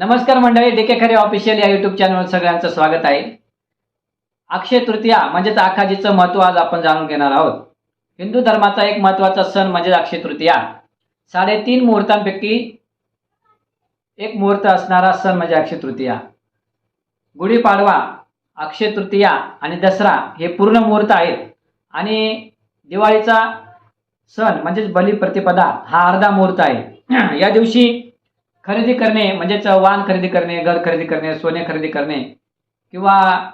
नमस्कार मंडळी डेके खरे ऑफिशियल या युट्यूब चॅनलवर सगळ्यांचं स्वागत आहे. अक्षय तृतीया म्हणजेच आखाजीचं महत्त्व आज आपण जाणून घेणार आहोत. हिंदू धर्माचा एक महत्त्वाचा सण म्हणजे अक्षय तृतीया. साडेतीन मुहूर्तांपैकी एक मुहूर्त असणारा सण म्हणजे अक्षय तृतीया. गुढीपाडवा अक्षय तृतीया आणि दसरा हे पूर्ण मुहूर्त आहेत. आणि दिवाळीचा सण म्हणजेच बलिप्रतिपदा हा अर्धा मुहूर्त आहे. या दिवशी खरेदी करणे म्हणजेच वाहन खरेदी करणे घर खरेदी करणे सोने खरेदी करणे किंवा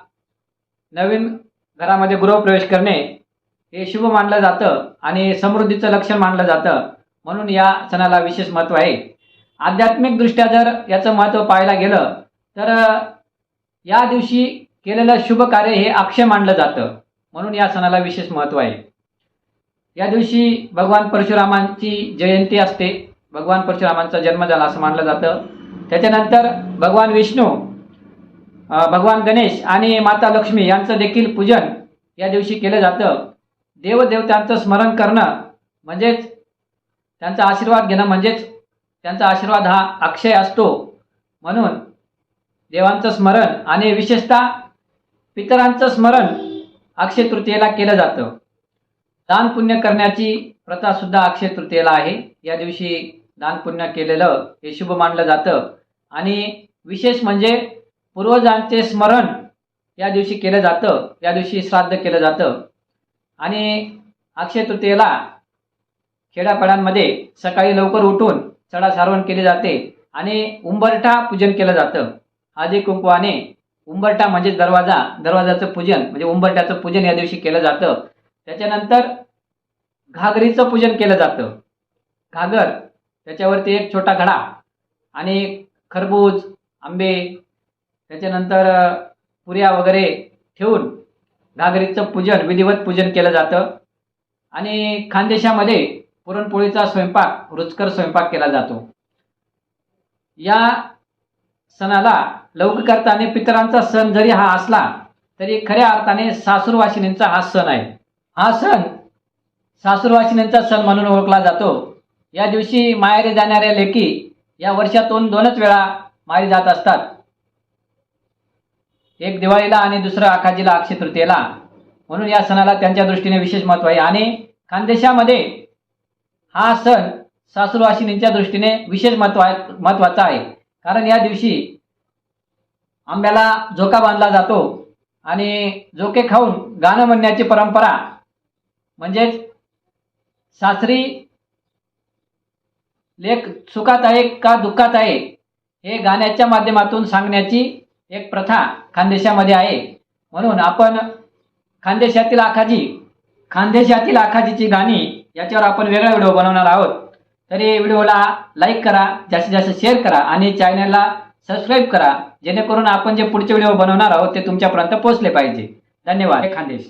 नवीन घरामध्ये गृहप्रवेश करणे हे शुभ मानलं जातं आणि समृद्धीचं लक्षण मानलं जातं. म्हणून या सणाला विशेष महत्त्व आहे. आध्यात्मिकदृष्ट्या जर याचं महत्त्व पाहायला गेलं तर या दिवशी केलेलं शुभ कार्य हे अक्षय मानलं जातं. म्हणून या सणाला विशेष महत्त्व आहे. या दिवशी भगवान परशुरामांची जयंती असते. भगवान परशुरामांचा जन्म झाला असं मानलं जातं. त्याच्यानंतर भगवान विष्णू भगवान गणेश आणि माता लक्ष्मी यांचं देखील पूजन या दिवशी केलं जातं. देवदेवतांचं स्मरण करणं म्हणजेच त्यांचा आशीर्वाद घेणं म्हणजेच त्यांचा आशीर्वाद हा अक्षय असतो. म्हणून देवांचं स्मरण आणि विशेषतः पितरांचं स्मरण अक्षय तृतीयेला केलं जातं. दान पुण्य करण्याची प्रथा सुद्धा अक्षय तृतीयेला आहे. या दिवशी दान पुण्य केलेलं हे शुभ मानलं जातं. आणि विशेष म्हणजे पूर्वजांचे स्मरण या दिवशी केलं जातं. या दिवशी श्राद्ध केलं जातं. आणि अक्षय तृतीयेला खेड्यापाड्यांमध्ये सकाळी लवकर उठून चढा सारवण केली जाते आणि उंबरठा पूजन केलं जातं. आधी कुंकवाने उंबरठा म्हणजे दरवाजा दरवाजाचं पूजन म्हणजे उंबरठ्याचं पूजन या दिवशी केलं जातं. त्याच्यानंतर घागरीचं पूजन केलं जातं. घागर त्याच्यावरती एक छोटा घडा आणि खरबूज आंबे त्याच्यानंतर पुऱ्या वगैरे ठेवून घागरीचं पूजन विधिवत पूजन केलं जातं. आणि खानदेशामध्ये पुरणपोळीचा स्वयंपाक रुचकर स्वयंपाक केला जातो. या सणाला लौकिक अर्थाने पितरांचा सण जरी हा असला तरी खऱ्या अर्थाने सासूरवासिनींचा हा सण आहे. हा सण सासूरवासिनींचा सण म्हणून ओळखला जातो. या दिवशी माहेरी जाणाऱ्या लेकी या वर्षातून दोनच वेळा माहेरी जात असतात. एक दिवाळीला आणि दुसरं आखाजीला अक्षय तृतीयेला. म्हणून या सणाला त्यांच्या दृष्टीने विशेष महत्त्व आहे. आणि खानदेशामध्ये हा सण सासूरवासिनींच्या दृष्टीने विशेष महत्त्व महत्त्वाचा आहे. कारण या दिवशी आंब्याला झोका बांधला जातो. आणि झोके खाऊन गाणं म्हणण्याची परंपरा म्हणजेच सासरी लेख सुखात आहे का दुःखात आहे हे गाण्याच्या माध्यमातून सांगण्याची एक प्रथा खानदेशामध्ये आहे. म्हणून आपण खानदेशातील आखाजी खानदेशातील आखाजीची गाणी याच्यावर आपण वेगळा व्हिडिओ बनवणार आहोत. तरी व्हिडिओला लाईक करा जास्तीत जास्त शेअर करा आणि चॅनलला सबस्क्राईब करा जेणेकरून आपण जे पुढचे व्हिडिओ बनवणार आहोत ते तुमच्यापर्यंत पोहोचले पाहिजे. धन्यवाद. खानदेश.